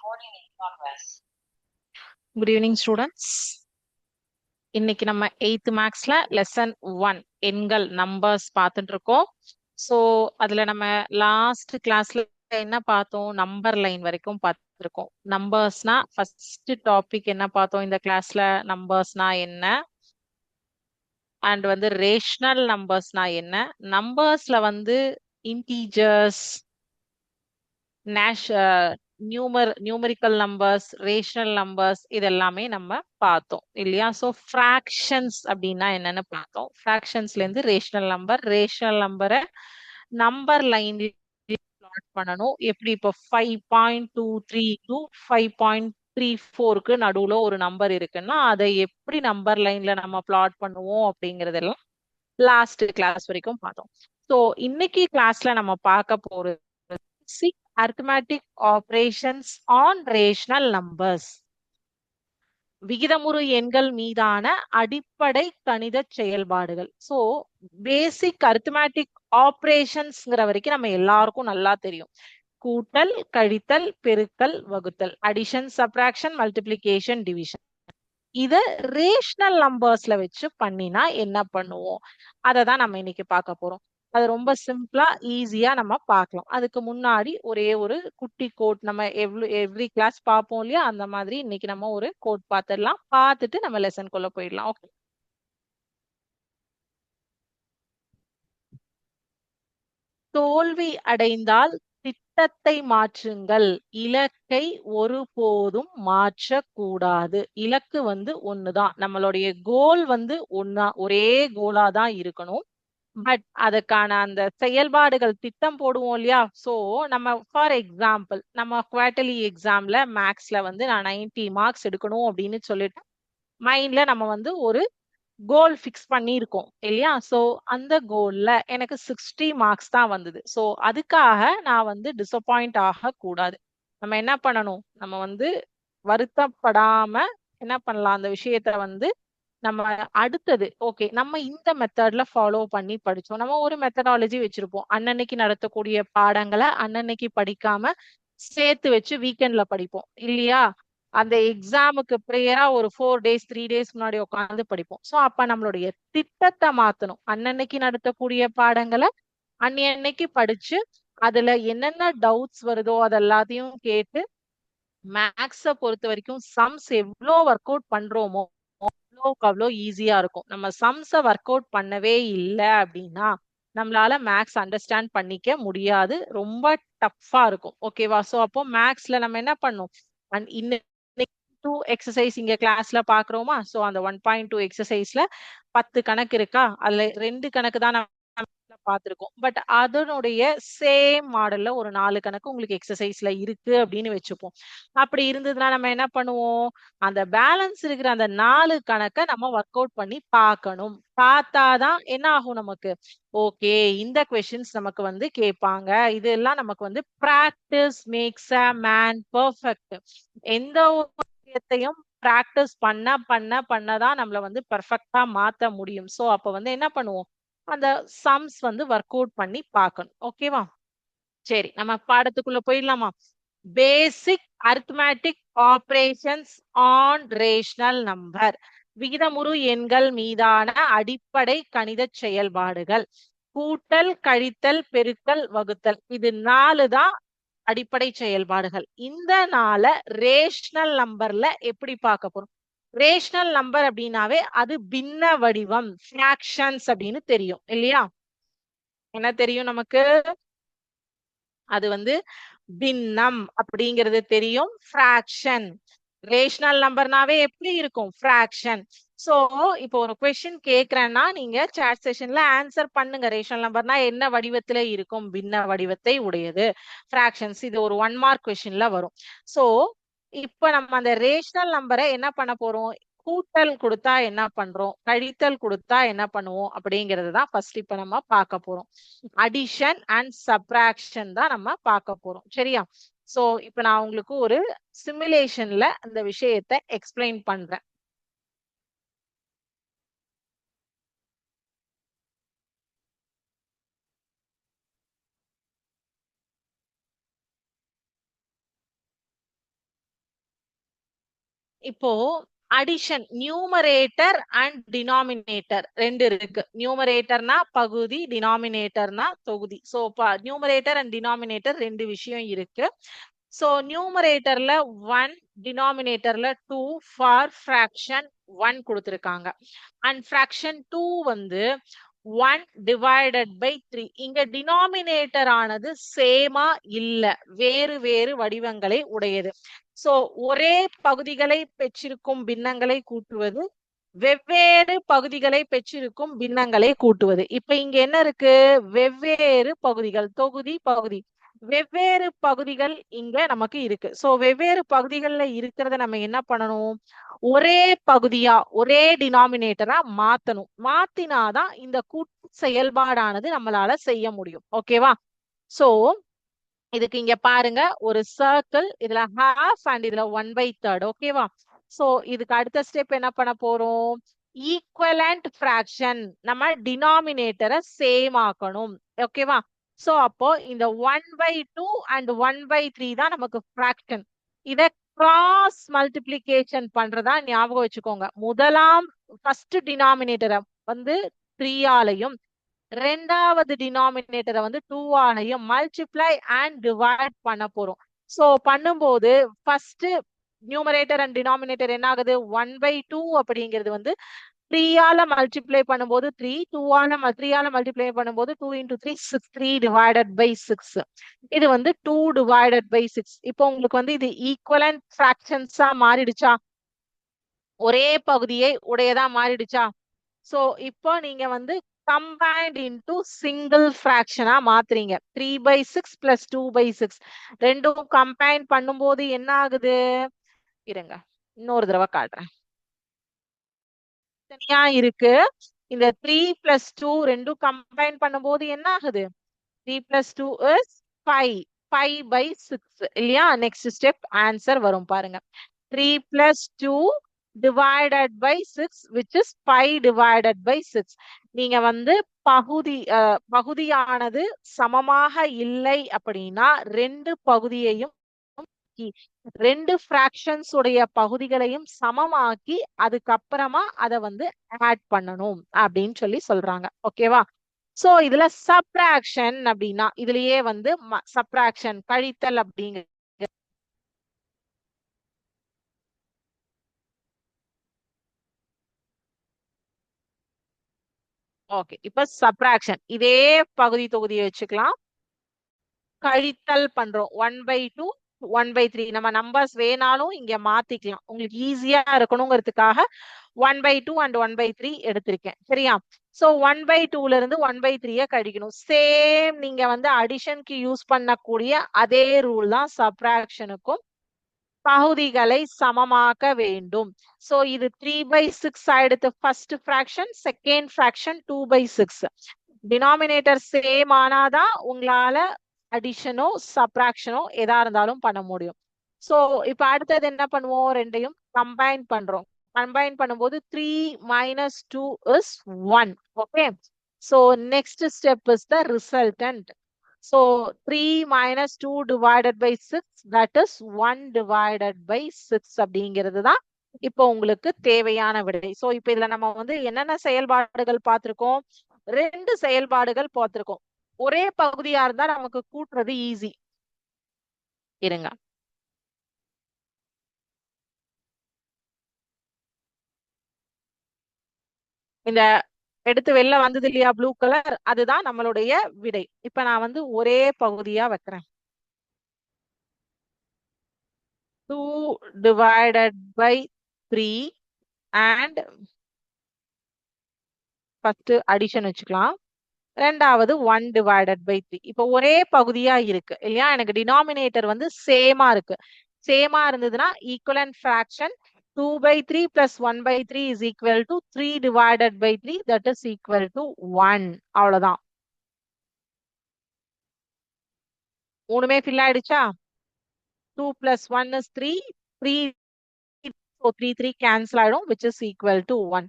Recording in progress. Good evening students இன்னைக்கு நம்ம eighth மேக்ஸ்ல லெசன் ஒன் எண்கள் நம்பர்ஸ் பார்த்துட்டு இருக்கோம் ஸோ அதுல நம்ம லாஸ்ட் கிளாஸ்ல என்ன பார்த்தோம்? நம்பர் லைன் வரைக்கும் பார்த்துருக்கோம் நம்பர்ஸ்னா ஃபர்ஸ்ட் டாபிக் என்ன பார்த்தோம்? இந்த கிளாஸ்ல நம்பர்ஸ்னா என்ன? அண்ட் வந்து ரேஷனல் நம்பர்ஸ்னா என்ன? நம்பர்ஸ்ல வந்து இன்டீஜர்ஸ் நேஷ் நியூமர் நியூமரிக்கல் நம்பர்ஸ் ரேஷனல் நம்பர்ஸ் இதெல்லாமே நம்ம பார்த்தோம் இல்லையா? ஸோ ஃப்ராக்ஷன்ஸ் அப்படின்னா என்னன்னு பார்த்தோம். ஃப்ராக்ஷன்ஸ்லேருந்து ரேஷனல் நம்பர் ரேஷனல் நம்பரை நம்பர் லைன் பிளாட் பண்ணணும். எப்படி இப்போ five point two three two five point three ஃபோருக்கு நடுவில் ஒரு நம்பர் இருக்குன்னா அதை எப்படி நம்பர் லைன்ல நம்ம பிளாட் பண்ணுவோம் அப்படிங்கறதெல்லாம் லாஸ்ட் கிளாஸ் வரைக்கும் பார்த்தோம். ஸோ இன்னைக்கு கிளாஸ்ல நம்ம பார்க்க போறது six arithmetic operations on rational numbers. விகிதமுறு எண்கள் மீதான அடிப்படை கணித செயல்பாடுகள். சோ பேசிக் அரித்மேட்டிக் ஆப்ரேஷன்ஸ்ங்கிற வரைக்கும் நம்ம எல்லாருக்கும் நல்லா தெரியும். கூட்டல் கழித்தல் பெருக்கல் வகுத்தல். அடிஷன் சப்ராக்ஷன் மல்டிப்ளிகேஷன் டிவிஷன் இத ரேஷனல் நம்பர்ஸ்ல வச்சு பண்ணினா என்ன பண்ணுவோம்? அதை தான் நம்ம இன்னைக்கு பார்க்க போறோம். அது ரொம்ப சிம்பிளா ஈஸியா நம்ம பார்க்கலாம் அதுக்கு முன்னாடி ஒரே ஒரு குட்டி கோட் நம்ம எவ்வளோ எவ்ரி கிளாஸ் பார்ப்போம் இல்லையா? அந்த மாதிரி இன்னைக்கு நம்ம ஒரு கோட் பார்த்துடலாம் பார்த்துட்டு நம்ம லெசன் குள்ள போயிடலாம். ஓகே. தோல்வி அடைந்தால் திட்டத்தை மாற்றுங்கள். இலக்கை ஒருபோதும் மாற்றக்கூடாது. இலக்கு வந்து ஒண்ணுதான். நம்மளுடைய கோல் வந்து ஒன்னா ஒரே கோலா தான் இருக்கணும். பட் அதுக்கான அந்த செயல்பாடுகள் திட்டம் போடுவோம் இல்லையா? ஸோ நம்ம ஃபார் எக்ஸாம்பிள் நம்ம குவார்டர்லி எக்ஸாம்ல மேக்ஸ்ல வந்து நான் நைன்டி மார்க்ஸ் எடுக்கணும் அப்படின்னு சொல்லிட்டு மைண்ட்ல நம்ம வந்து ஒரு கோல் ஃபிக்ஸ் பண்ணியிருக்கோம் இல்லையா? ஸோ அந்த கோல்ல எனக்கு சிக்ஸ்டி மார்க்ஸ் தான் வந்தது. ஸோ அதுக்காக நான் வந்து டிசப்பாயிண்ட் ஆகக்கூடாது. நம்ம என்ன பண்ணணும்? நம்ம வந்து வருத்தப்படாம என்ன பண்ணலாம்? அந்த விஷயத்த வந்து நம்ம அடுத்தது ஓகே நம்ம இந்த மெத்தட்ல ஃபாலோ பண்ணி படிச்சோம். நம்ம ஒரு மெத்தடாலஜி வச்சிருப்போம். அன்னன்னைக்கு நடத்தக்கூடிய பாடங்களை அன்னன்னைக்கு படிக்காம சேர்த்து வச்சு வீக்கெண்ட்ல படிப்போம். இல்லையா? அந்த எக்ஸாமுக்கு ப்ரேயரா ஒரு ஃபோர் டேஸ் த்ரீ டேஸ் முன்னாடி உட்காந்து படிப்போம். ஸோ அப்ப நம்மளுடைய திட்டத்தை மாத்தணும். அன்னன்னைக்கு நடத்தக்கூடிய பாடங்களை அன்னைக்கு படிச்சு அதுல என்னென்ன டவுட்ஸ் வருதோ அது எல்லாத்தையும் கேட்டு மேக்ஸ பொறுத்த வரைக்கும் சம்ஸ் எவ்வளோ ஒர்க் அவுட் பண்றோமோ அவ்வளோக்கு அவ்வளோ ஈஸியா இருக்கும். நம்ம சம்ஸை ஒர்க் அவுட் பண்ணவே இல்லை அப்படின்னா நம்மளால மேக்ஸ் அண்டர்ஸ்டாண்ட் பண்ணிக்க முடியாது. ரொம்ப டஃப்பா இருக்கும். ஓகேவா ஸோ அப்போ மேக்ஸ்ல நம்ம என்ன பண்ணோம் அண்ட் இன்னும் டூ எக்ஸசைஸ் இங்க கிளாஸ்ல பாக்குறோமா? ஸோ அந்த ஒன் பாயிண்ட் டூ எக்ஸசைஸ்ல பத்து கணக்கு இருக்கா? அதுல ரெண்டு கணக்கு தான் பார்த்துருக்கோம் பட் அதனுடைய சேம் மாடல்ல ஒரு நாலு கணக்கு உங்களுக்கு எக்ஸசைஸ்ல இருக்கு அப்படின்னு வச்சுப்போம். அப்படி இருந்ததுன்னா நம்ம என்ன பண்ணுவோம்? அந்த பேலன்ஸ் இருக்கிற அந்த நாலு கணக்கை நம்ம ஒர்க் அவுட் பண்ணி பார்க்கணும். பார்த்தாதான் என்ன ஆகும் நமக்கு? ஓகே இந்த கொஷின்ஸ் நமக்கு வந்து கேட்பாங்க. இதெல்லாம் நமக்கு வந்து practice makes a man perfect எந்த ஒரு விஷயத்தையும் பிராக்டிஸ் பண்ண பண்ண பண்ணதான் நம்மள வந்து பர்ஃபெக்டா மாத்த முடியும். சோ அப்ப வந்து என்ன பண்ணுவோம்? அந்த சம்ஸ் வந்து ஒர்க் அவுட் பண்ணி பார்க்கணும். ஓகேவா சரி நம்ம பாடத்துக்குள்ள போயிடலாமா? Basic arithmetic operations on rational number விகிதமுறு எண்கள் மீதான அடிப்படை கணித செயல்பாடுகள். கூட்டல் கழித்தல் பெருக்கல் வகுத்தல். இது நாலு தான் அடிப்படை செயல்பாடுகள். இந்த நாள ரேஷனல் நம்பர்ல எப்படி பார்க்க போறோம்? ரேஷனல் நம்பர் அப்படின்னாவே அது பின்ன வடிவம் ஃபிராக்ஷன்ஸ் அப்படின்னு தெரியும் இல்லையா? என்ன தெரியும் நமக்கு? அது வந்து பின்னம் அப்படிங்கிறது தெரியும் ஃபிராக்ஷன் ரேஷனல் நம்பர்னாவே எப்படி இருக்கும்? ஃபிராக்ஷன் சோ இப்போ ஒரு கொஸ்டின் கேக்குறேன்னா நீங்க சாட் செஷன்ல ஆன்சர் பண்ணுங்க. ரேஷனல் நம்பர்னா என்ன வடிவத்துல இருக்கும்? பின்ன வடிவத்தை உடையது. ஃபிராக்ஷன்ஸ் இது ஒரு ஒன் மார்க் கொஸ்டின்ல வரும். சோ இப்ப நம்ம அந்த ரேஷனல் நம்பரை என்ன பண்ண போறோம்? கூட்டல் கொடுத்தா என்ன பண்றோம்? கழித்தல் கொடுத்தா என்ன பண்ணுவோம்? அப்படிங்கறது தான் ஃபர்ஸ்ட் இப்ப நம்ம பார்க்க போறோம். அடிஷன் அண்ட் சப்ராக்ஷன் தான் நம்ம பார்க்க போறோம். சரியா? சோ இப்ப நான் உங்களுக்கு ஒரு சிமுலேஷன்ல அந்த விஷயத்த எக்ஸ்பிளைன் பண்றேன். இப்போ அடிஷன் நியூமரேட்டர் அண்ட் டினாமினேட்டர் ரெண்டு இருக்கு. நியூமரேட்டர்னா பகுதி டினாமினேட்டர்னா தொகுதி. சோ நியூமரேட்டர் அண்ட் டினாமினேட்டர் ரெண்டு விஷயம் இருக்கு. சோ நியூமரேட்டர்ல ஒன் டினாமினேட்டர்ல டூ ஃபார் ஃபிராக்ஷன் ஒன் கொடுத்துருக்காங்க. அண்ட் ஃபிராக்ஷன் டூ வந்து ஒன் டிவைடட் பை த்ரீ இங்க டினாமினேட்டர் ஆனது சேமா இல்ல வேறு வேறு வடிவங்களை உடையது. சோ ஒரே பகுதிகளை பெற்றிருக்கும் பின்னங்களை கூட்டுவது வெவ்வேறு பகுதிகளை பெற்றிருக்கும் பின்னங்களை கூட்டுவது. இப்ப இங்க என்ன இருக்கு? வெவ்வேறு பகுதிகள் தொகுதி பகுதி. வெவ்வேறு பகுதிகள் இங்க நமக்கு இருக்கு. சோ வெவ்வேறு பகுதிகள்ல இருக்கிறத நம்ம என்ன பண்ணணும்? ஒரே பகுதியா ஒரே டினாமினேட்டரா மாத்தணும். மாத்தினாதான் இந்த கூட்டு செயல்பாடானது நம்மளால செய்ய முடியும். ஓகேவா சோ இதுக்கு இங்க பாருங்க. ஒரு சர்க்கிள் இதுல ஹாஃப் அண்ட் இதுல ஒன் பை தேர்ட் ஓகேவா சோ இதுக்கு அடுத்த ஸ்டெப் என்ன பண்ண போறோம்? ஈக்குவலண்ட் ஃப்ராக்ஷன் நம்ம டினாமினேட்டரை சேம் ஆக்கணும். ஓகேவா சோ அப்போ இந்த one by two and one by three தான் நமக்கு ஃப்ராக்ஷன் இத கிராஸ் மல்டிப்ளிகேஷன் பண்றதா ஞாபகம் வச்சுக்கோங்க. முதலாம் ஃபர்ஸ்ட் டினாமினேட்டரை வந்து த்ரீயாலையும் ரெண்டாவது டினாமினேட்டரை வந்து டூவாலையும் மல்டிப்ளை அண்ட் டிவைட் பண்ண போறோம். சோ பண்ணும்போது ஃபர்ஸ்ட் நியூமரேட்டர் அண்ட் டினாமினேட்டர் என்ன ஆகுது ஒன் பை டூ அப்படிங்கிறது வந்து த்ரீயால மல்டிப்ளை பண்ணும்போது த்ரீ டூவால த்ரீயால மல்டிப்ளை பண்ணும்போது two into three six three divided by six இது வந்து டூ டிவைடட் பை சிக்ஸ் இப்போ உங்களுக்கு வந்து இது ஈக்குவலன்ட் ஃபிராக்ஷன்ஸா மாறிடுச்சா? ஒரே பகுதியை உடையதா மாறிடுச்சா? ஸோ இப்போ நீங்க வந்து கம்பைன்ட் இன்டூ சிங்கிள் ஃப்ராக்ஷனா மாத்துறீங்க. Three by six plus two by six ரெண்டும் கம்பைன் பண்ணும்போது என்ன ஆகுது இருங்க இன்னொரு தடவை காட்டுறேன். தனித்தனியா இருக்கு. இந்த த்ரீ பிளஸ் டூ ரெண்டும் கம்பைன் பண்ணும்போது என்ன ஆகுது three plus two is five five by six இல்லையா? நெக்ஸ்ட் ஸ்டெப் ஆன்சர் வரும் பாருங்க. Three plus two divided by six which is five divided by six நீங்க வந்து பகுதி பகுதியானது சமமாக இல்லை அப்படின்னா ரெண்டு பகுதியையும் ரெண்டு ஃப்ராக்ஷன்ஸ் உடைய பகுதிகளையும் சமமாக்கி அதுக்கப்புறமா அதை வந்து ஆட் பண்ணணும் அப்படின்னு சொல்லி சொல்றாங்க. ஓகேவா சோ இதுல சப்ராக்ஷன் அப்படின்னா இதுலயே வந்து சப்ராக்ஷன் கழித்தல் அப்படிங்க ஓகே இப்ப சப்ராக்ஷன் இதே பகுதி தொகுதியை வச்சுக்கலாம். கழித்தல் பண்றோம். One by two one by three நம்ம நம்பர்ஸ் வேணாலும் இங்க மாத்திக்கலாம். உங்களுக்கு ஈஸியா இருக்கணுங்கிறதுக்காக one by two and one by three எடுத்திருக்கேன். சரியா? சோ ஒன் பை டூல இருந்து ஒன் பை த்ரீய கழிக்கணும். சேம் நீங்க வந்து அடிஷனுக்கு யூஸ் பண்ணக்கூடிய அதே ரூல் தான் சப்ராக்ஷனுக்கும் பகுதிகளை சமமாக்க வேண்டும். சோ இது த்ரீ பை சிக்ஸ் ஆயிடுத்து first fraction second fraction two by six denominator same ஆனாதான் உங்களால அடிஷனோ சப்ராக்ஷனோ எதா இருந்தாலும் பண்ண முடியும். சோ இப்ப அடுத்தது என்ன பண்ணுவோம்? ரெண்டையும் கம்பைன் பண்றோம். கம்பைன் பண்ணும்போது three minus two is one okay so next step is the resultant so three minus two divided by six that is one divided by six அப்படிங்கிறது தான் இப்போ உங்களுக்கு தேவையான விடை. சோ இப்போ இதுல நம்ம வந்து என்னென்ன செயல்பாடுகள் பார்த்திருக்கோம்? ரெண்டு செயல்பாடுகள் பார்த்திருக்கோம். ஒரே பகுதியா இருந்தா நமக்கு கூட்டுறது ஈஸி இருங்க. இந்த எடுத்து வெளில வந்தது இல்லையா ப்ளூ கலர் அதுதான் நம்மளுடைய விடை. இப்ப நான் வந்து ஒரே பகுதியா வைக்கிறேன். Two divided by three and first addition வச்சுக்கலாம். ரெண்டாவது ஒன் டிவைடட் பை த்ரீ இப்போ ஒரே பகுதியா இருக்கு இல்லையா? எனக்கு டினாமினேட்டர் வந்து சேமா இருக்கு. சேமா இருந்ததுன்னா equivalent fraction two by three plus one by three is equal to three divided by three that is equal to one அவ்வளவுதான். மூணுமே ஃபில் ஆயிடுச்சா? Two plus one is three three three three cancel ஆயிடும் which is equal to one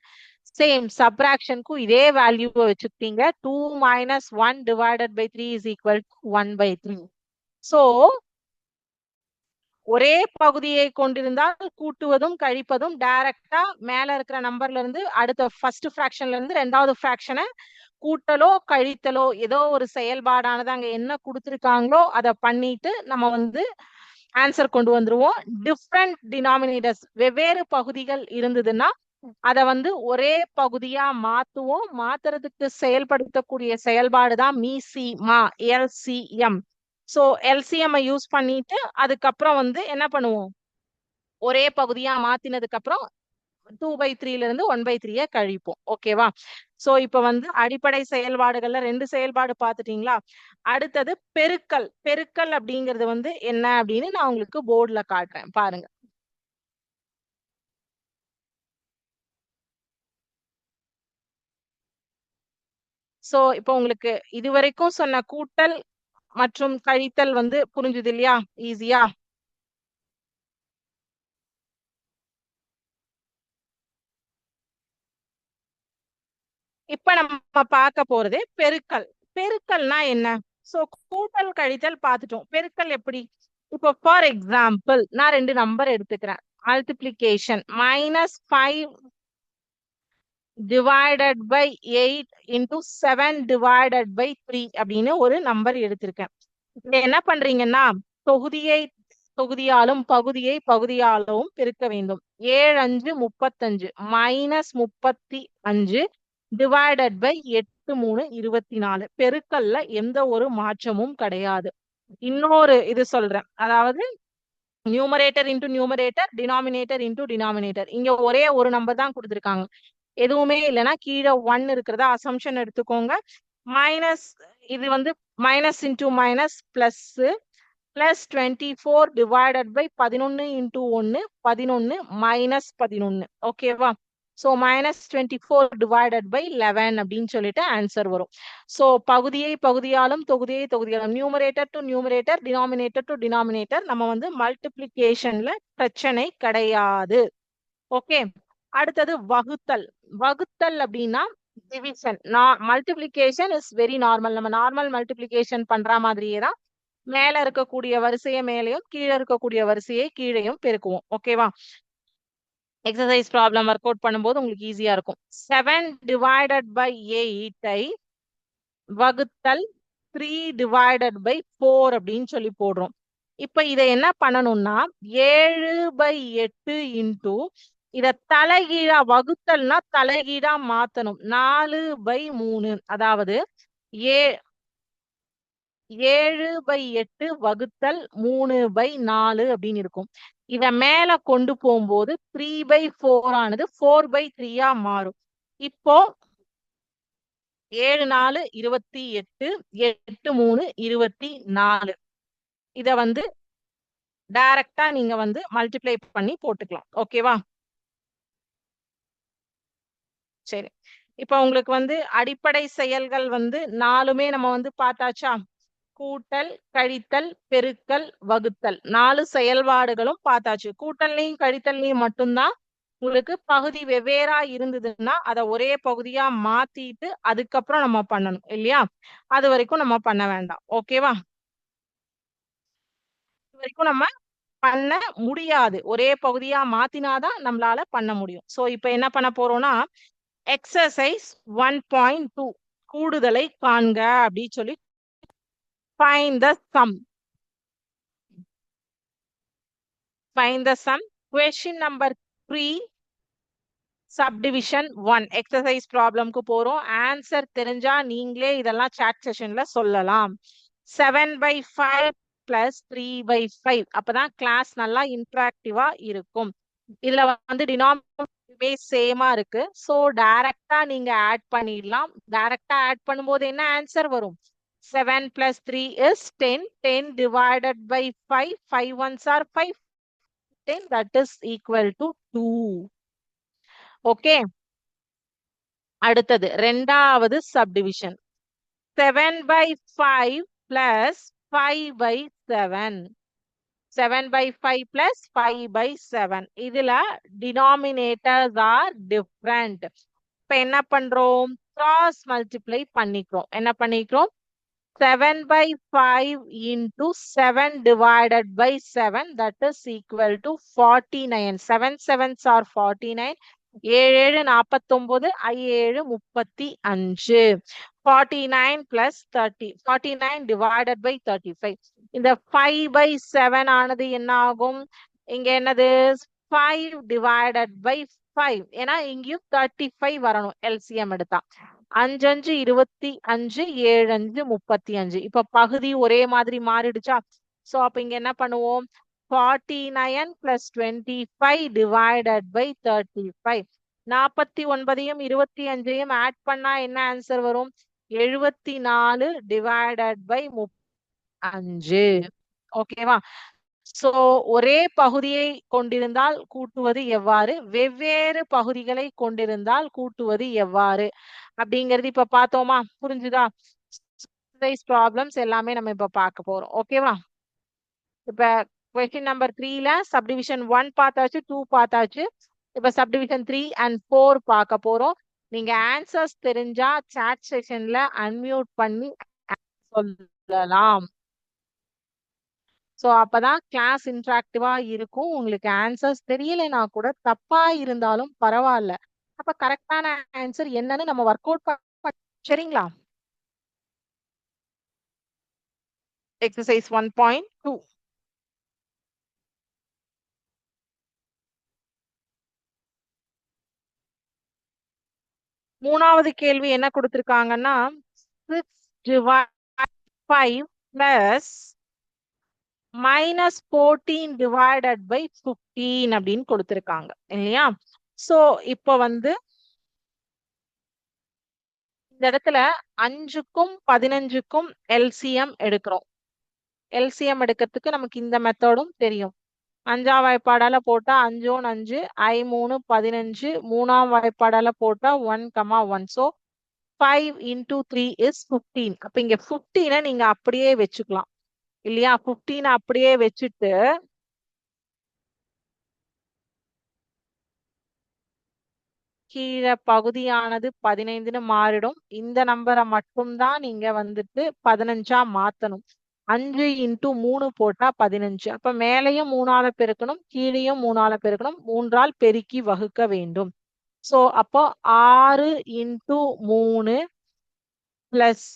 same சப்ராக்ஷனுக்கும் இதே value வச்சுக்கிட்டீங்க. 2 minus 1 divided by 3 is equal to 1 by 3 so ஒரே பகுதியை கொண்டிருந்தால் கூட்டுவதும் கழிப்பதும் டைரக்டா மேல இருக்கிற நம்பர்ல இருந்து அடுத்த ஃபர்ஸ்ட் ஃபிராக்ஷன்ல இருந்து ரெண்டாவது ஃபிராக்ஷனை கூட்டலோ கழித்தலோ ஏதோ ஒரு செயல்பாடானது அங்க என்ன கொடுத்துருக்காங்களோ அதை பண்ணிட்டு நம்ம வந்து ஆன்சர் கொண்டு வந்துருவோம். டிஃப்ரெண்ட் டினாமினேட்டர்ஸ் வெவ்வேறு பகுதிகள் இருந்ததுன்னா அத வந்து ஒரே பகுதியா மாத்துவோம். மாத்துறதுக்கு செயல்படுத்தக்கூடிய செயல்பாடு தான் மீசி மா எல்சிஎம் சோ எல்சிஎம் யூஸ் பண்ணிட்டு அதுக்கப்புறம் வந்து என்ன பண்ணுவோம்? ஒரே பகுதியா மாத்தினதுக்கு அப்புறம் டூ பை த்ரீல இருந்து ஒன் பை த்ரீய கழிப்போம். ஓகேவா சோ இப்ப வந்து அடிப்படை செயல்பாடுகள்ல ரெண்டு செயல்பாடு பாத்துட்டீங்களா? அடுத்தது பெருக்கல். பெருக்கல் அப்படிங்கிறது வந்து என்ன அப்படின்னு நான் உங்களுக்கு போர்டுல காட்டுறேன். பாருங்க. சோ இப்போ உங்களுக்கு இதுவரைக்கும் சொன்ன கூட்டல் மற்றும் கழித்தல் வந்து புரிஞ்சுது இல்லையா ஈஸியா இப்ப நம்ம பார்க்க போறது பெருக்கல். பெருக்கல்னா என்ன? சோ கூட்டல் கழித்தல் பார்த்துட்டோம். பெருக்கல் எப்படி? இப்போ ஃபார் எக்ஸாம்பிள் நான் ரெண்டு நம்பர் எடுத்துக்கிறேன். Multiplication minus five divided by eight into seven divided by three அப்படின்னு ஒரு நம்பர் எடுத்திருக்கேன். என்ன பண்றீங்கன்னா தொகுதியை தொகுதியாலும் பகுதியை பகுதியாலும் பெருக்க வேண்டும். ஏழு அஞ்சு முப்பத்தஞ்சு மைனஸ் முப்பத்தி அஞ்சு டிவைடட் பை எட்டு மூணு இருபத்தி நாலு. பெருக்கல்ல எந்த ஒரு மாற்றமும் கிடையாது. இன்னொரு இது சொல்றேன். அதாவது numerator into numerator denominator into denominator இங்க ஒரே ஒரு நம்பர் தான் கொடுத்துருக்காங்க. எதுவுமே இல்லைன்னா கீழே ஒன் இருக்கிறதா அசம்ஷன் எடுத்துக்கோங்க. மைனஸ் இது வந்து minus into minus plus plus twenty four divided by பதினொன்னு இன்டூ ஒன்னு பதினொன்னு மைனஸ் பதினொன்னு. ஓகேவா so minus twenty four divided by eleven அப்படின்னு சொல்லிட்டு ஆன்சர் வரும். ஸோ பகுதியை பகுதியாலும் தொகுதியை தொகுதியாலும் numerator to numerator denominator to denominator நம்ம வந்து மல்டிப்ளிகேஷன்ல பிரச்சனை கிடையாது. ஓகே அடுத்தது வகுத்தல். வகுத்தல் அப்படின்னா division multiplication is very normal நம்ம நார்மல் மல்டிபிளிகேஷன் பண்ற மாதிரியே தான் மேல இருக்கக்கூடிய வரிசையை மேலேயும் கீழே இருக்கக்கூடிய வரிசையை கீழேயும் பெருக்குவோம். ஓகேவா எக்ஸசைஸ் ப்ராப்ளம் ஒர்க் அவுட் பண்ணும்போது உங்களுக்கு ஈஸியா இருக்கும். செவன் டிவைடட் பை எயிட்டை வகுத்தல் த்ரீ டிவைடட் பை ஃபோர் அப்படின்னு சொல்லி போடுறோம். இப்ப இதை என்ன பண்ணணும்னா ஏழு பை எட்டு இன்டூ இத தலைகீழா வகுத்தல்னா தலைகீழா மாத்தணும். நாலு பை மூணு அதாவது ஏ ஏழு பை எட்டு வகுத்தல் மூணு பை நாலு அப்படின்னு இருக்கும். இத மேல கொண்டு போகும்போது த்ரீ பை ஃபோர் ஆனது ஃபோர் பை த்ரீயா மாறும். இப்போ ஏழு நாலு இருபத்தி எட்டு எட்டு மூணு இருபத்தி நாலு. இத வந்து டைரக்டா நீங்க வந்து மல்டிப்ளை பண்ணி போட்டுக்கலாம். ஓகேவா சரி. இப்ப உங்களுக்கு வந்து அடிப்படை செயல்கள் வந்து நாலுமே நம்ம வந்து பார்த்தாச்சா? கூட்டல் கழித்தல் பெருக்கல் வகுத்தல். நாலு செயல்பாடுகளும் பார்த்தாச்சு. கூட்டல்லையும் கழித்தல்லையும் மட்டும்தான் உங்களுக்கு பகுதி வெவ்வேறா இருந்ததுன்னா அதை ஒரே பகுதியா மாத்திட்டு அதுக்கப்புறம் நம்ம பண்ணணும் இல்லையா? அது வரைக்கும் நம்ம பண்ண வேண்டாம். ஓகேவா? இது வரைக்கும் நம்ம பண்ண முடியாது. ஒரே பகுதியா மாத்தினாதான் நம்மளால பண்ண முடியும். சோ இப்ப என்ன பண்ண போறோம்னா எக்ஸசைஸ் ஒன் பாயிண்ட் டூ கூடுதலை காண்க அப்படின்னு சொல்லி find the sum find the sum question number three subdivision one exercise ப்ராப்ளம்க்கு போகிறோம் ஆன்சர் தெரிஞ்சா நீங்களே இதெல்லாம் சாட் செஷன்ல சொல்லலாம். Seven by five plus three by five அப்பதான் கிளாஸ் நல்லா இன்ட்ராக்டிவா இருக்கும். இதுல வந்து டினாமினேட்டருமே சேமா இருக்கு. சோ டைரக்டா நீங்க ஆட் பண்ணிடலாம். டைரக்டா ஆட் பண்ணும்போது என்ன ஆன்சர் வரும்? Seven plus three is ten ten divided by five five ones are five ten that is equal to two okay அடுத்தது ரெண்டாவது subdivision seven by five plus five by seven 7 by 5 plus 5 by 7. இதுல denominators are different. இப்ப என்ன பண்றோம்? cross multiply பண்ணிக்கிறோம். என்ன பண்ணிக்கிறோம்? 7 by 5 into 7 divided by 7 that is equal to 49. 7 sevens are 49. ஏழு ஏழு நாற்பத்தொன்பது ஐ ஏழு முப்பத்தி அஞ்சு forty nine plus thirty forty nine divided by thirty five இந்த ஃபைவ் பை செவன் ஆனது என்ன ஆகும் இங்க என்னது? ஃபைவ் டிவைடட் பை ஃபைவ் ஏன்னா இங்கேயும் தேர்ட்டி ஃபைவ் வரணும் எல்சிஎம் எடுத்தா. அஞ்சு அஞ்சு இருபத்தி அஞ்சு ஏழு அஞ்சு முப்பத்தி அஞ்சு. இப்ப பகுதி ஒரே மாதிரி மாறிடுச்சா? சோ அப்ப இங்க என்ன பண்ணுவோம்? Forty nine plus twenty five divided by thirty five நாற்பத்தி ஒன்பதையும் இருபத்தி அஞ்சையும் ஆட் பண்ணா என்ன ஆன்சர் வரும்? எழுபத்தி நாலு டிவைடட் பை முப்பது அஞ்சு. ஓகேவா? சோ ஒரே பகுதியை கொண்டிருந்தால் கூட்டுவது எவ்வாறு? வெவ்வேறு பகுதிகளை கொண்டிருந்தால் கூட்டுவது எவ்வாறு? அப்படிங்கிறது இப்ப பார்த்தோமா? புரிஞ்சுதா? ப்ராப்ளம்ஸ் எல்லாமே நம்ம இப்ப பார்க்க போறோம். ஓகேவா? இப்ப கொஸ்டின் நம்பர் த்ரீல சப்டிவிஷன் ஒன் பார்த்தாச்சு டூ பார்த்தாச்சு. இப்ப சப்டிவிஷன் த்ரீ அண்ட் ஃபோர் பார்க்க போறோம். நீங்க ஆன்சர்ஸ் தெரிஞ்சா சாட் செஷன்ல அன்மியூட் பண்ணி சொல்லலாம். ஸோ அப்பதான் கிளாஸ் இன்ட்ராக்டிவா இருக்கும். உங்களுக்கு ஆன்சர்ஸ் தெரியலைன்னா கூட தப்பா இருந்தாலும் பரவாயில்ல. அப்ப கரெக்டான ஆன்சர் என்னன்னு நம்ம ஒர்க் அவுட் சரிங்களா? எக்ஸசைஸ் ஒன் பாயிண்ட் டூ மூணாவது கேள்வி என்ன கொடுத்திருக்காங்கன்னா six divide five plus minus fourteen divided by fifteen அப்படின்னு கொடுத்துருக்காங்க. இல்லையா? சோ இப்போ வந்து இந்த இடத்துல அஞ்சுக்கும் பதினஞ்சுக்கும் எல்சிஎம் எடுக்கிறோம். எல்சிஎம் எடுக்கிறதுக்கு நமக்கு இந்த மெத்தடும் தெரியும். அஞ்சாம் வாய்ப்பாடால போட்டா அஞ்சோன் அஞ்சு ஐ மூணு பதினஞ்சு மூணாம் வாய்ப்பாடால போட்டா one comma one so five into three is fifteen அப்ப இங்க ஃபிஃப்டீனை நீங்க அப்படியே வச்சுக்கலாம். இல்லையா? ஃபிஃப்டீன் அப்படியே வச்சுட்டு கீழே பகுதியானது பதினைந்துன்னு மாறிடும். இந்த நம்பரை மட்டும்தான் நீங்க வந்துட்டு பதினஞ்சா மாத்தணும். அஞ்சு இன்ட்டு மூணு போட்டா பதினஞ்சு. அப்ப மேலையும் மூணால பெருக்கணும் கீழேயும் மூணால பெருக்கணும். மூன்றால் பெருக்கி வகுக்க வேண்டும். சோ அப்போ ஆறு இன்ட்டு மூணு பிளஸ்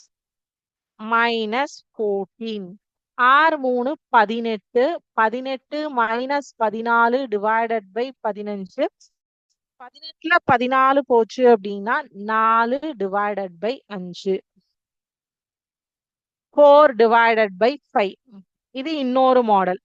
மைனஸ் ஃபோர்டீன் ஆறு மூணு பதினெட்டு பதினெட்டு மைனஸ் பதினாலு டிவைடட் பை பதினஞ்சு. பதினெட்டுல பதினாலு போச்சு அப்படின்னா நாலு டிவைடட் பை அஞ்சு. ஃபோர் டிவைடட் பை ஃபைவ் இது இன்னொரு மாடல்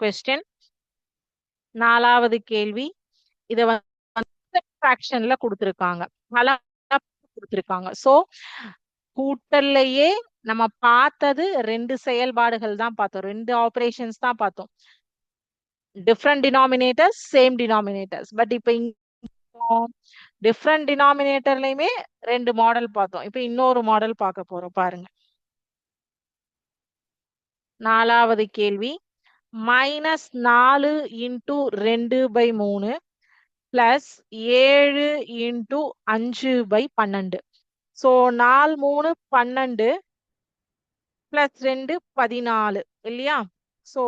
கொஸ்டின் நாலாவது கேள்வி. இதை வந்து ஃபிராக்ஷன்ல பல கொடுத்துருக்காங்க. ஸோ கூட்டல்லையே நம்ம பார்த்தது ரெண்டு செயல்பாடுகள் தான் பார்த்தோம். ரெண்டு ஆபரேஷன்ஸ் தான் பார்த்தோம். Different denominators same denominators but இப்போ டிஃப்ரெண்ட் டினாமினேட்டர்லயுமே ரெண்டு மாடல் பார்த்தோம். இப்போ இன்னொரு மாடல் பார்க்க போறோம். பாருங்க. நாலாவது கேள்வி. மைனஸ் நாலு இன்ட்டு ரெண்டு பை மூணு பிளஸ் ஏழு இன்டூ அஞ்சு பை பன்னெண்டு. ஸோ நாலு மூணு பன்னெண்டு பிளஸ் ரெண்டு பதினாலு இல்லையா? So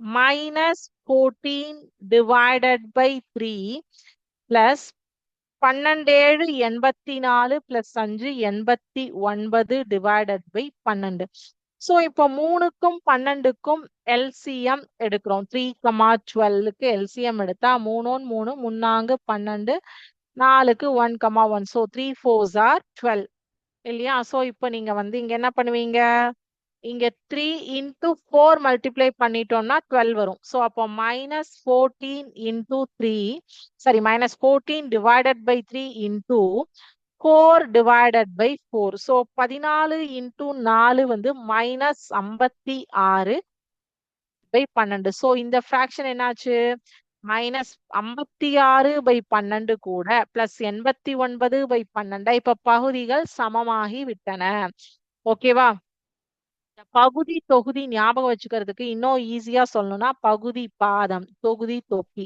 minus fourteen divided by three plus பன்னெண்டு ஏழு எண்பத்தி நாலு பிளஸ் அஞ்சு எண்பத்தி ஒன்பது டிவைடட் பை பன்னெண்டு. ஸோ இப்போ மூணுக்கும் பன்னெண்டுக்கும் எல்சிஎம் எடுக்கிறோம். த்ரீ கமா டுவெல்லுக்கு எல்சிஎம் எடுத்தா மூணோன் மூணு முன்னாங்கு பன்னெண்டு நாலுக்கு one comma one so three fours are twelve இல்லையா? ஸோ இப்போ நீங்க வந்து இங்க என்ன பண்ணுவீங்க? இங்க த்ரீ இன்ட்டு ஃபோர் மல்டிப்ளை பண்ணிட்டோம்னா டுவெல் வரும். ஸோ அப்போ minus fourteen into three sorry minus fourteen divided by three into four divided by four so பதினாலு இன்டூ நாலு வந்து மைனஸ் ஐம்பத்தி ஆறு பை பன்னெண்டு. ஸோ இந்த ஃப்ராக்ஷன் என்னாச்சு? மைனஸ் ஐம்பத்தி ஆறு பை பன்னெண்டு கூட பிளஸ் எண்பத்தி ஒன்பது பை பன்னெண்டு? இப்ப பகுதிகள் சமமாகி விட்டன. ஓகேவா பகுதி தொகுதி ஞாபகம் வச்சுக்கிறதுக்கு இன்னும் ஈஸியா சொல்லணும்னா பகுதி பாதம் தொகுதி தொப்பி.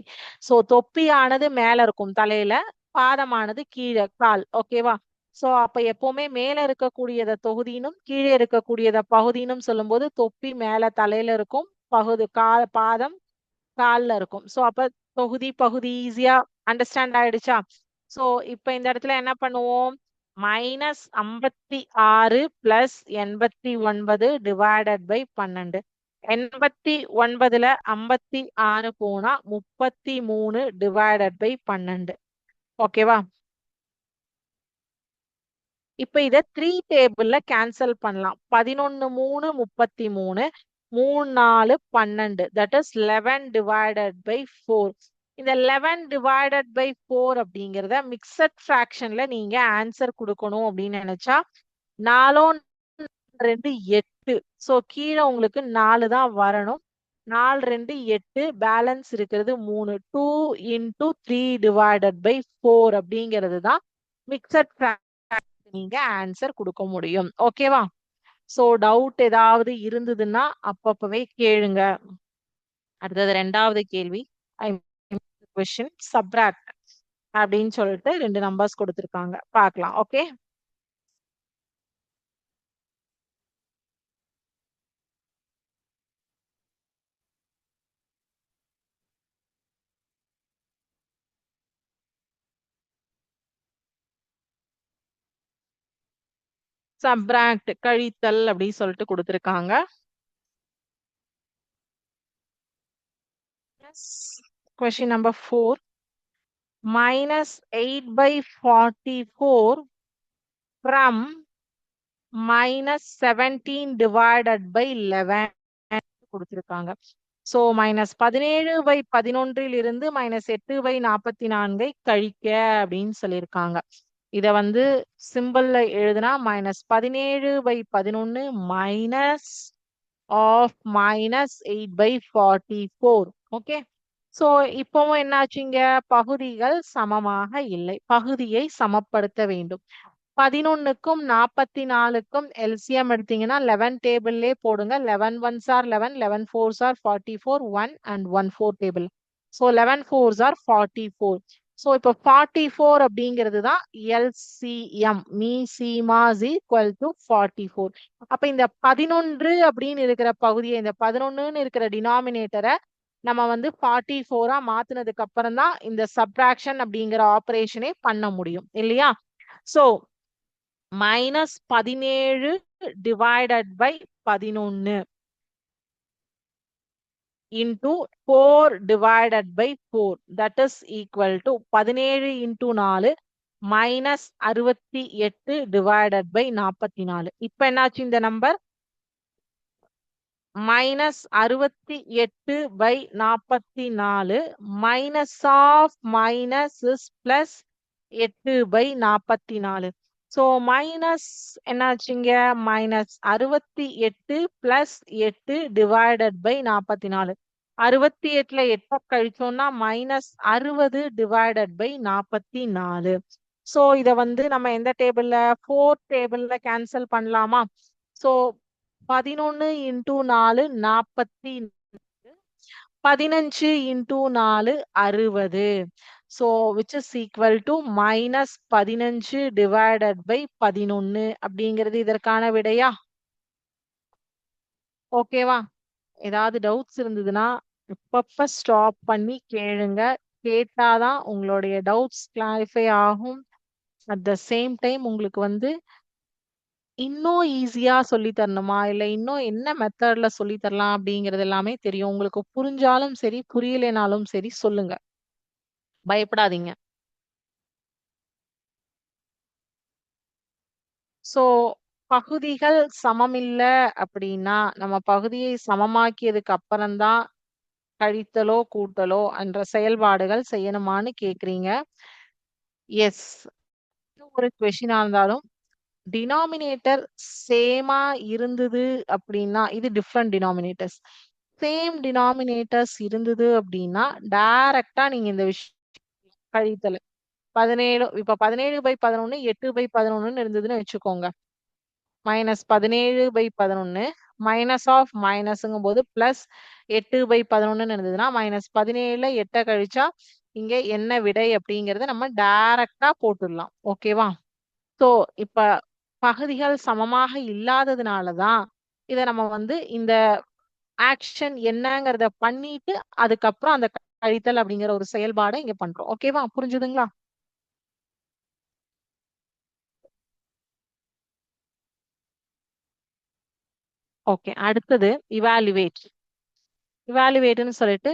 சோ தொப்பியானது மேல இருக்கும் தலையில பாதமானது கீழே கால். ஓகேவா சோ அப்ப எப்பவுமே மேல இருக்கக்கூடியத தொகுதினும் கீழே இருக்கக்கூடியத பகுதினும் சொல்லும்போது தொப்பி மேல தலையில இருக்கும் பகுதி கால் பாதம் கால்ல இருக்கும். சோ அப்ப தொகுதி பகுதி ஈஸியா அண்டர்ஸ்டாண்ட் ஆயிடுச்சா? சோ இப்ப இந்த இடத்துல என்ன பண்ணுவோம்? மைனஸ் ஐம்பத்தி ஆறு பிளஸ் எண்பத்தி ஒன்பது டிவைடட் பை பன்னெண்டு. எண்பத்தி ஒன்பதுல ஐம்பத்தி ஆறு போனா முப்பத்தி மூணு டிவைடட் பை பன்னெண்டு. ஓகேவா இப்ப இத த்ரீ டேபிள்ல கேன்சல் பண்ணலாம். பதினொன்னு மூணு முப்பத்தி மூணு மூணு நாலு பன்னெண்டு. That is eleven divided by four இந்த லெவன் டிவைடட் பை ஃபோர் அப்படிங்கிறத மிக்சட் ஃப்ராக்ஷன்ல நீங்க ஆன்சர் கொடுக்கணும் அப்படின்னு நினைச்சா நாலோ ரெண்டு எட்டு. ஸோ கீழே உங்களுக்கு நாலு தான் வரணும். நாலு ரெண்டு எட்டு பேலன்ஸ் இருக்கிறது மூணு. Two into three divided by four அப்படிங்கிறது தான் மிக்சட் நீங்க ஆன்சர் கொடுக்க முடியும். ஓகேவா சோ டவுட் ஏதாவது இருந்ததுன்னா அப்பப்பவே கேளுங்க. அடுத்தது ரெண்டாவது கேள்வி. ஐ கொஷின் சப்ராக்ட் அப்படின்னு சொல்லிட்டு ரெண்டு நம்பர்ஸ் கொடுத்துருக்காங்க. பார்க்கலாம். ஓகே சப்ராக்ட் கழித்தல் அப்படின்னு சொல்லிட்டு கொடுத்துருக்காங்க. Question number 4 minus 8 by 44 from minus 17 divided by 11 கொடுத்திருக்காங்க. சோ மைனஸ் பதினேழு பை பதினொன்றில் இருந்து மைனஸ் எட்டு பை நாற்பத்தி நான்கை கழிக்க அப்படின்னு சொல்லியிருக்காங்க. இத வந்து சிம்பிள்ல எழுதுனா மைனஸ் பதினேழு பை பதினொன்னு minus of minus eight by forty four okay so இப்பவும் என்னாச்சுங்க பகுதிகள் சமமாக இல்லை. பகுதியை சமப்படுத்த வேண்டும். பதினொன்னுக்கும் நாற்பத்தி நாலுக்கும் எல்சிஎம் எடுத்தீங்கன்னா லெவன் டேபிள்லே போடுங்க. Eleven ones are eleven eleven fours are forty four one and one four table so eleven fours are forty four so இப்போ ஃபார்ட்டி ஃபோர் அப்படிங்கிறது தான் எல்சிஎம் மீ சீமாஸ் ஈக்குவல் டு ஃபார்ட்டி ஃபோர் அப்போ இந்த பதினொன்று அப்படின்னு இருக்கிற பகுதியை இந்த பதினொன்னு இருக்கிற டினாமினேட்டரை நம்ம வந்து ஃபார்ட்டி ஃபோரா மாத்தினதுக்கு அப்புறம் தான் இந்த சப்ராக்ஷன் அப்படிங்கிற ஆப்ரேஷனே பண்ண முடியும் இல்லையா? ஸோ மைனஸ் பதினேழு டிவைடட் பை பதினொன்னு. Into four divided by four that is equal to பதினேழு இன்டூ நாலு மைனஸ் அறுபத்தி எட்டு டிவைடட் பை நாற்பத்தி நாலு. இப்ப என்னாச்சு இந்த நம்பர் மைனஸ் அறுபத்தி எட்டு பை நாற்பத்தி நாலு minus of minus is plus எட்டு பை நாற்பத்தி நாலு. ஸோ மைனஸ் என்னாச்சுங்க மைனஸ் அறுபத்தி எட்டு பிளஸ் எட்டு டிவைடட் பை நாற்பத்தி நாலு. அறுபத்தி எட்டுல எட்ட கழிச்சோம்னா மைனஸ் அறுபது டிவைடட் பை நாற்பத்தி நாலு. ஸோ இதை வந்து நம்ம எந்த டேபிள்ல ஃபோர் டேபிள்ல கேன்சல் பண்ணலாமா? ஸோ பதினொன்னு இன்டூ நாலு நாற்பத்தி பதினஞ்சு இன்டூ நாலு அறுபது. So which is equal to minus பதினஞ்சு டிவைடட் பை பதினொன்னு. அப்படிங்கிறது இதற்கான விடையா? ஓகேவா ஏதாவது டவுட்ஸ் இருந்ததுன்னா இப்பப்ப ஸ்டாப் பண்ணி கேளுங்க. கேட்டாதான் உங்களுடைய டவுட்ஸ் கிளாரிஃபை ஆகும். அட் த சேம் டைம் உங்களுக்கு வந்து இன்னும் ஈஸியா சொல்லி தரணுமா? இல்ல இன்னும் என்ன மெத்தட்ல சொல்லி தரலாம் அப்படிங்கறது எல்லாமே தெரியும். உங்களுக்கு புரிஞ்சாலும் சரி புரியலைனாலும் சரி சொல்லுங்க. பயப்படாதீங்க. சோ பகுதிகள் சமமில்ல அப்படின்னா நம்ம பகுதியை சமமாக்கியதுக்கு அப்புறம்தான் கழித்தலோ கூட்டலோ என்ற செயல்பாடுகள் செய்யணுமான்னு கேக்குறீங்க. எஸ் ஒரு கொஷினா இருந்தாலும் டினாமினேட்டர் சேமா இருந்தது அப்படின்னா இது டிஃப்ரெண்ட் டினாமினேட்டர்ஸ் சேம் டினாமினேட்டர்ஸ் இருந்தது அப்படின்னா டைரக்டா நீங்க இந்த விஷயம் கழித்தல். பதினேழு இப்ப பதினேழு பை பதினொன்னு எட்டு பை பதினொன்னு இருந்ததுன்னு வச்சுக்கோங்க. மைனஸ் பதினேழு பை பதினொன்னு மைனஸ் ஆஃப் மைனஸுங்கும் போது பிளஸ் எட்டு பை பதினொன்னு இருந்ததுன்னா மைனஸ் பதினேழுல எட்டை கழிச்சா இங்க என்ன விடை அப்படிங்கிறத நம்ம டைரக்டா போட்டுடலாம். ஓகேவா சோ இப்ப பகுதிகள் சமமாக இல்லாததுனாலதான் இத நம்ம வந்து இந்த ஆக்ஷன் என்னங்கிறத பண்ணிட்டு அதுக்கப்புறம் அந்த கழித்தல் அப்படிங்கிற ஒரு செயல்பாடை இங்க பண்றோம். ஓகேவா புரிஞ்சுதுங்களா? ஓகே அடுத்தது இவாலுவேட் இவாலுவேட்னு சொல்லிட்டு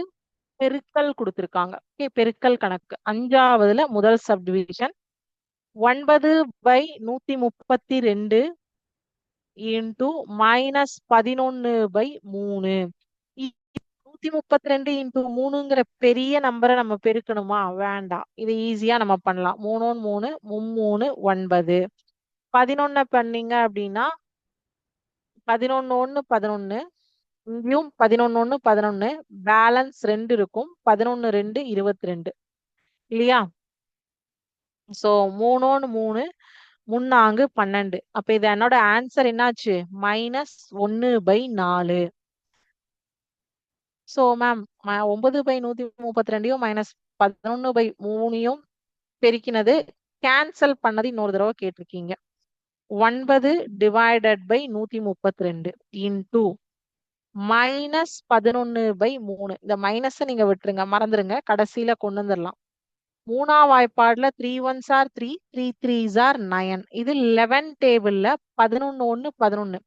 பெருக்கல் கொடுத்துருக்காங்க. ஓகே பெருக்கல் கணக்கு. அஞ்சாவதுல முதல் சப்டிவிஷன் ஒன்பது பை நூத்தி முப்பத்தி ரெண்டு இன்டு மைனஸ் பதினொன்னு பை மூணு. நூத்தி முப்பத்தி ரெண்டு இன்டு மூணுங்கிற பெரிய நம்பரை நம்ம பெருக்கணுமா? வேண்டாம். இது ஈஸியா நம்ம பண்ணலாம். மூணு மூணு மும்மூணு ஒன்பது. பதினொன்னு பண்ணீங்க அப்படின்னா பதினொன்னு ஒன்று பதினொன்னு. இங்கேயும் பதினொன்னு ஒன்று பதினொன்னு. பேலன்ஸ் ரெண்டு இருக்கும். பதினொன்னு ரெண்டு இருபத்தி ரெண்டு. இல்லையா? ஸோ மூணோன்னு மூணு. முன்னாங்கு பன்னெண்டு. அப்ப இது என்னோட ஆன்சர் என்னாச்சு? மைனஸ் ஒன்னு பை நாலு. ஸோ மேம் ஒன்பது பை நூத்தி முப்பத்தி ரெண்டையும் மைனஸ் பதினொன்னு பை மூணையும் பெருக்கினது. கேன்சல் பண்ணது இன்னொரு தடவை கேட்டிருக்கீங்க. ஒன்பது டிவைடட் பை நூத்தி முப்பத்தி ரெண்டு இன்டூ மைனஸ் பதினொன்னு பை மூணு. இந்த மைனஸை நீங்க விட்டுருங்க மறந்துருங்க. கடைசியில கொண்டு வந்துடலாம். மூணா வாய்ப்பாடுல three ones are three three threes are nine இது லெவன் டேபிள்ல பதினொன்னு ஒன்னு பதினொன்னு.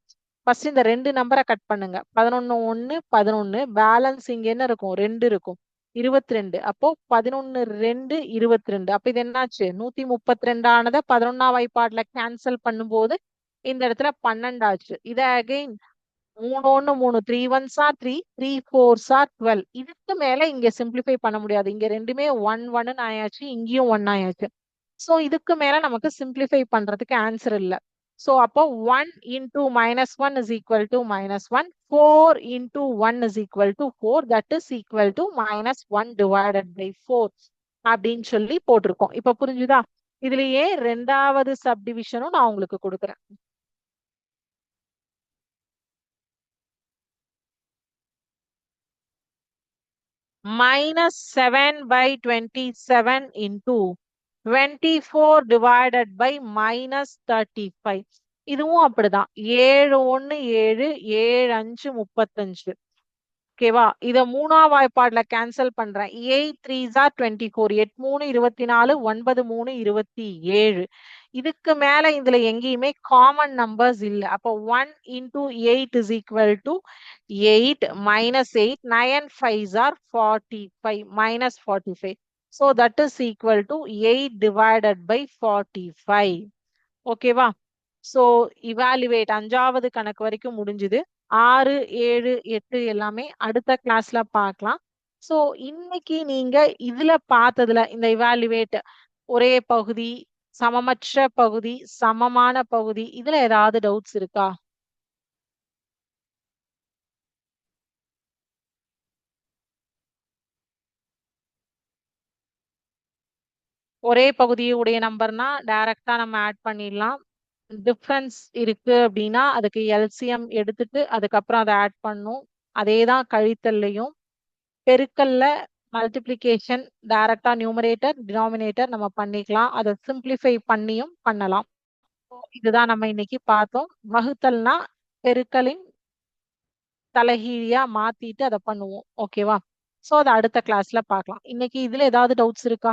ஃபர்ஸ்ட் இந்த ரெண்டு நம்பரை கட் பண்ணுங்க. பதினொன்னு ஒன்னு பதினொன்னு. பேலன்ஸ் இங்க என்ன இருக்கும்? ரெண்டு இருக்கும். இருபத்தி ரெண்டு அப்போ பதினொன்னு ரெண்டு இருபத்தி ரெண்டு அப்ப இது என்னாச்சு? நூத்தி முப்பத்தி ரெண்டானதை பதினொன்னாம் வாய்ப்பாடுல கேன்சல் பண்ணும்போது இந்த இடத்துல பன்னெண்டு ஆச்சு இதை அகைன் மூணு ஒன்னு மூணு. Three ones are three three fours are twelve இதுக்கு மேல இங்க சிம்பிளிஃபை பண்ண முடியாது. இங்க ரெண்டுமே ஒன் ஒன்னு ஆயாச்சு. இங்கேயும் ஒன் ஆயாச்சு. சோ இதுக்கு மேல நமக்கு சிம்பிளிஃபை பண்றதுக்கு ஆன்சர் இல்ல. சோ அப்போ one into minus one is equal to minus one four into one is equal to four that is equal to minus one divided by four அப்படின்னு சொல்லி போட்டிருக்கோம். இப்ப புரிஞ்சுதா? இதுலயே ரெண்டாவது சப்டிவிஷனும் நான் உங்களுக்கு கொடுக்குறேன். minus 7 by 27 into 24 divided by minus 35 இதுவும் அப்படிதான். ஏழு ஒண்ணு ஏழு ஏழு அஞ்சு முப்பத்தஞ்சு. ஓகேவா இத மூணாம் வாய்ப்பாடுல கேன்சல் பண்றேன். Eight three are twenty four eight மூணு இருபத்தி நாலு ஒன்பது மூணு இருபத்தி ஏழு. இதுக்கு மேல இதுல எங்கேயுமே காமன் நம்பர்ஸ் இல்ல. அப்போ one into eight is equal to eight minus eight nine fives are forty five minus forty five so that is equal to eight divided by forty five ஓகேவா ஸோ இவாலுவேட் அஞ்சாவது கணக்கு வரைக்கும் முடிஞ்சுது. ஆறு ஏழு எட்டு எல்லாமே அடுத்த கிளாஸ்ல பார்க்கலாம். ஸோ இன்னைக்கு நீங்க இதுல பார்த்ததுல இந்த இவாலுவேட் ஒரே பகுதி சமமற்ற பகுதி சமமான பகுதி இதுல ஏதாவது டவுட்ஸ் இருக்கா? ஒரே பகுதியுடைய நம்பர்னா டைரக்டா நம்ம ஆட் பண்ணிடலாம். டிஃப்ரென்ஸ் இருக்கு அப்படின்னா அதுக்கு எல்சிஎம் எடுத்துட்டு அதுக்கப்புறம் அதை ஆட் பண்ணும். அதே தான் கழித்தல்லையும். பெருக்கல்ல மல்டிப்ளிகேஷன் டைரக்டா நியூமரேட்டர் டினாமினேட்டர் நம்ம பண்ணிக்கலாம். அதை சிம்பிளிஃபை பண்ணியும் பண்ணலாம். இதுதான் நம்ம இன்னைக்கு பார்த்தோம். வகுத்தல்னா பெருக்கலின் தலைகீழியா மாத்திட்டு அதை பண்ணுவோம். ஓகேவா சோ அதை அடுத்த கிளாஸ்ல பார்க்கலாம். இன்னைக்கு இதுல ஏதாவது டவுட்ஸ் இருக்கா?